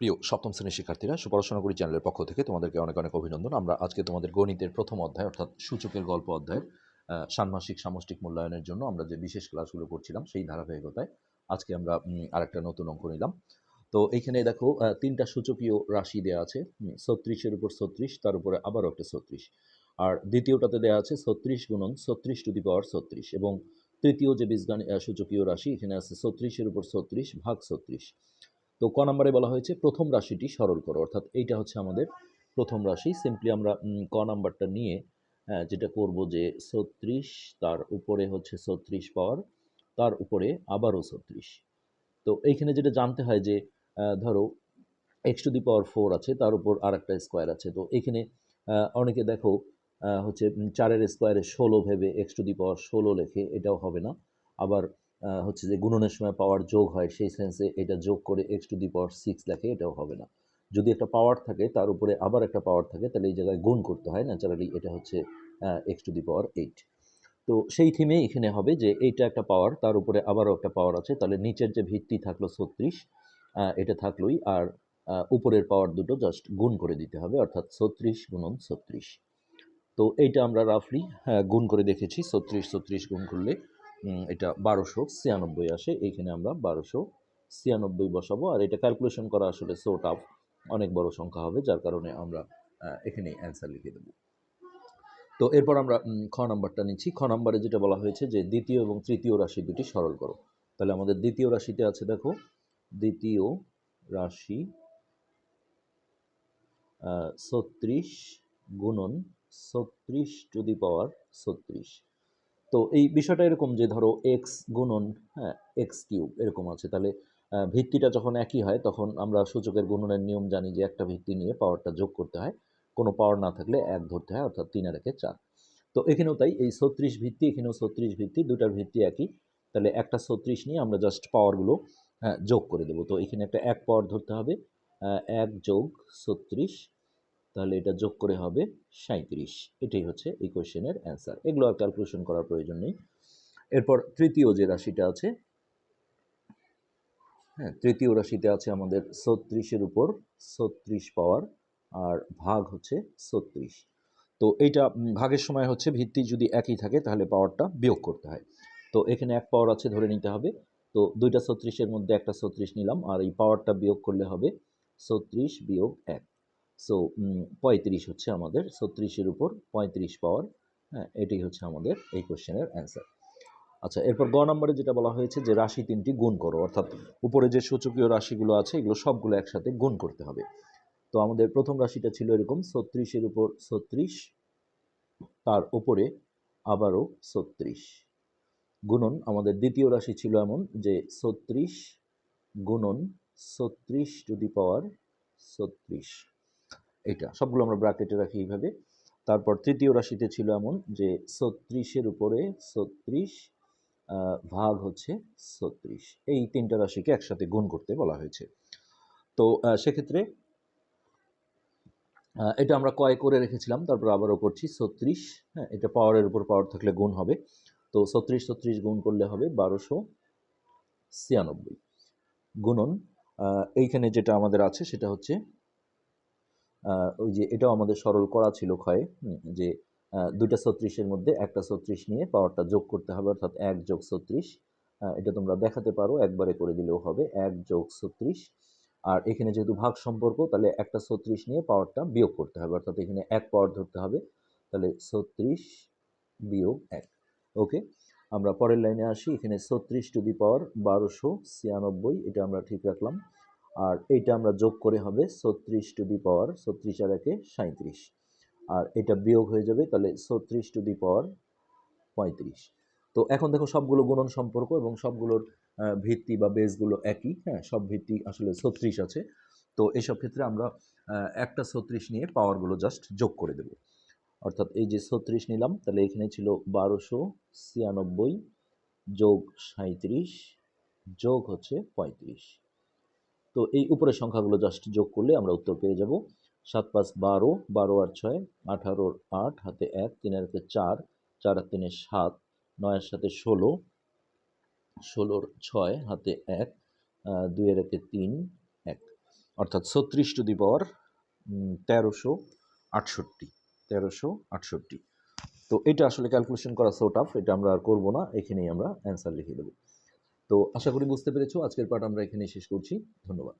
প্রিয় সপ্তম শ্রেণির শিক্ষার্থীরা সুপড়াশোনা করি চ্যানেলের পক্ষ থেকে তোমাদেরকে অনেক অনেক অভিনন্দন। আমরা আজকে তোমাদের গণিতের প্রথম অধ্যায় অর্থাৎ সূচকের গল্প অধ্যায়ের ষান্মাসিক সামষ্টিক মূল্যায়নের জন্য আমরা যে বিশেষ ক্লাসগুলো করছিলাম সেই ধারাবাহিকতায় আজকে আমরা আরেকটা নতুন অঙ্ক নিলাম। তো এইখানে দেখো তিনটা সূচকীয় রাশি দেওয়া আছে ছত্রিশের উপর ছত্রিশ তার উপরে আবারও একটা ছত্রিশ। আর দ্বিতীয়টাতে দেওয়া আছে ছত্রিশ গুণন ছত্রিশ টু দি পাওয়ার ছত্রিশ এবং তৃতীয় যে বীজগাণি আহ, সূচকীয় রাশি এখানে আছে ছত্রিশের উপর ছত্রিশ ভাগ ছত্রিশ। তো ক নম্বরে বলা হয়েছে, প্রথম রাশিটি সরল করো। অর্থাৎ এইটা হচ্ছে আমাদের প্রথম রাশি। সিম্পলি আমরা ক নাম্বারটা নিয়ে যেটা করব যে ছত্রিশ, তার উপরে হচ্ছে ছত্রিশ পাওয়ার, তার উপরে আবারও ছত্রিশ। তো এইখানে যেটা জানতে হয় যে ধরো X to the power four আছে, তার উপর আর একটা স্কোয়ার আছে। তো এখানে অনেকে দেখো হচ্ছে চারের স্কোয়ারে ষোলো ভেবে এক্স টু দি পাওয়ার ষোলো লেখে, এটাও হবে না। আবার হচ্ছে যে গুণনের সময় পাওয়ার যোগ হয়, সেই সেন্সে এটা যোগ করে X to the power six লেখে, এটাও হবে না। যদি একটা পাওয়ার থাকে, তার উপরে আবার একটা পাওয়ার থাকে, তাহলে এই জায়গায় গুণ করতে হয় ন্যাচারালি এটা হচ্ছে X to the power eight তো সেই থিমে এখানে হবে যে এইটা একটা পাওয়ার তার উপরে আবারও একটা পাওয়ার আছে, তাহলে নিচের যে ভিত্তি থাকল ছত্রিশ এটা থাকলোই, আর উপরের পাওয়ার দুটো জাস্ট গুণ করে দিতে হবে, অর্থাৎ ছত্রিশ গুণন ছত্রিশ। তো এইটা আমরা রাফলি গুণ করে দেখেছি, ছত্রিশ ছত্রিশ গুণ করলে এটা বারোশো ছিয়ানব্বই আসে। এইখানে আমরা বারোশো ছিয়ানব্বই বসাবো। আর এটা ক্যালকুলেশন করা আসলে সো টাফ অনেক বড় সংখ্যা হবে, যার কারণে আমরা এখানেই অ্যান্সার লিখে দেবো। তো এরপর আমরা খ নাম্বারটা নিচ্ছি। খ নাম্বারে যেটা বলা হয়েছে যে দ্বিতীয় এবং তৃতীয় রাশি দুটি সরল করো। তাহলে আমাদের দ্বিতীয় রাশিতে আছে, দেখো, দ্বিতীয় রাশি ছত্রিশ গুণন ছত্রিশ টু দি পাওয়ার ছত্রিশ। তো এই বিষয়টা এরকম যে ধরো এক্স গুণন হ্যাঁ এক্স কিউব এরকম আছে, তাহলে ভিত্তিটা যখন একই হয়, তখন আমরা সূচকের গুণনের নিয়ম জানি যে একটা ভিত্তি নিয়ে পাওয়ারটা যোগ করতে হয়। কোনো পাওয়ার না থাকলে এক ধরতে হয়, অর্থাৎ তিন আর একে চার। তো এখানেও তাই, এই ছত্রিশ ভিত্তি, এখানেও ছত্রিশ ভিত্তি দুটার ভিত্তি একই। তাহলে একটা ছত্রিশ নিয়ে আমরা জাস্ট পাওয়ারগুলো হ্যাঁ যোগ করে দেবো। তো এখানে একটা এক পাওয়ার ধরতে হবে এক যোগ ছত্রিশ তাহলে এটা যোগ করে হবে সাঁত্রিশ এটাই হচ্ছে এই কোয়েশ্চেনের অ্যান্সার এগুলো আর ক্যালকুলেশন করার প্রয়োজন নেই। এরপর তৃতীয় যে রাশিটা আছে হ্যাঁ তৃতীয় রাশিতে আছে আমাদের ছত্রিশের উপর ছত্রিশ পাওয়ার, আর ভাগ হচ্ছে ছত্রিশ। তো এইটা ভাগের সময় হচ্ছে ভিত্তি যদি একই থাকে তাহলে পাওয়ারটা বিয়োগ করতে হয়। তো এখানে এক পাওয়ার আছে ধরে নিতে হবে। তো দুইটা ছত্রিশের মধ্যে একটা ছত্রিশ নিলাম, আর এই পাওয়ারটা বিয়োগ করলে হবে ছত্রিশ বিয়োগ এক। সো পঁয়ত্রিশ হচ্ছে আমাদের ছত্রিশের উপর পঁয়ত্রিশ পাওয়ার হ্যাঁ এটাই হচ্ছে আমাদের এই কোশ্চেনের অ্যান্সার আচ্ছা এরপর গ নম্বরে যেটা বলা হয়েছে যে রাশি তিনটি গুণ করো, অর্থাৎ উপরে যে সূচকীয় রাশিগুলো আছে, এগুলো সবগুলো একসাথে গুণ করতে হবে। তো আমাদের প্রথম রাশিটা ছিল এরকম ছত্রিশের উপর ছত্রিশ তার উপরে আবারও ছত্রিশ গুণন, আমাদের দ্বিতীয় রাশি ছিল এমন যে ছত্রিশ গুণন ছত্রিশ টু দি পাওয়ার ছত্রিশ এটা, সবগুলো আমরা ব্র্যাকেটে রাখি এইভাবে। তারপর তৃতীয় রাশিতে ছিল এমন যে ছত্রিশের উপরে ছত্রিশ ভাগ হচ্ছে ছত্রিশ। এই তিনটা রাশিকে একসাথে গুণ করতে বলা হয়েছে। তো সেক্ষেত্রে এটা আমরা কয় করে রেখেছিলাম, তারপর আবারও করছি ছত্রিশ। হ্যাঁ এটা পাওয়ারের উপর পাওয়ার থাকলে গুণ হবে। তো ছত্রিশ ছত্রিশ গুণ করলে হবে বারোশো ছিয়ানব্বই। গুণন এইখানে যেটা আমাদের আছে সেটা হচ্ছে ওই যে এটাও আমাদের সরল করা ছিল ক্ষয়ে যে দুইটা ছত্রিশের মধ্যে একটা ছত্রিশ নিয়ে পাওয়ারটা যোগ করতে হবে, অর্থাৎ এক যোগ ছত্রিশ। এটা তোমরা দেখাতে পারো, একবারে করে দিলেও হবে, এক যোগ ছত্রিশ। আর এখানে যেহেতু ভাগ সম্পর্ক, তাহলে একটা ছত্রিশ নিয়ে পাওয়ারটা বিয়োগ করতে হবে, অর্থাৎ এখানে এক পাওয়ার ধরতে হবে, তাহলে ছত্রিশ বিয়োগ এক। ওকে, আমরা পরের লাইনে আসি, এখানে ছত্রিশ টু দি পাওয়ার বারোশো ছিয়ানব্বই, এটা আমরা ঠিক রাখলাম। আর এইটা আমরা যোগ করে হবে ছত্রিশ টু দি পাওয়ার ছত্রিশ আর একে সাঁত্রিশ আর এটা বিয়োগ হয়ে যাবে তাহলে ছত্রিশ টু দি পাওয়ার পঁয়ত্রিশ। তো এখন দেখো সবগুলো গুণন সম্পর্ক এবং সবগুলোর ভিত্তি বা বেসগুলো একই হ্যাঁ সব ভিত্তি আসলে ছত্রিশ আছে। তো এসব ক্ষেত্রে আমরা একটা ছত্রিশ নিয়ে পাওয়ারগুলো জাস্ট যোগ করে দেব। অর্থাৎ এই যে ছত্রিশ নিলাম, তাহলে এখানে ছিল বারোশো ছিয়ানব্বই যোগ সাঁত্রিশ যোগ হচ্ছে পঁয়ত্রিশ। তো এই উপরের সংখ্যাগুলো জাস্ট যোগ করলে আমরা উত্তর পেয়ে যাব। সাত পাঁচ বারো বারো আর ছয় আঠারোর আট, হাতে এক, তিন আর চার চার আর তিনে সাত নয়ের সাথে ষোলো ষোলোর ছয়, হাতে এক দুয়ের হাতে তিন, এক। অর্থাৎ ছত্রিশ টু দি পাওয়ার তেরোশো আটষট্টি তেরোশো আটষট্টি। তো এটা আসলে ক্যালকুলেশন করা সোট টাফ এটা আমরা আর করব না, এখানেই আমরা অ্যান্সার লিখে দেবো। তো আশা করি বুঝতে পেরেছ। আজকের পাঠ আমরা এখানে শেষ করছি। ধন্যবাদ।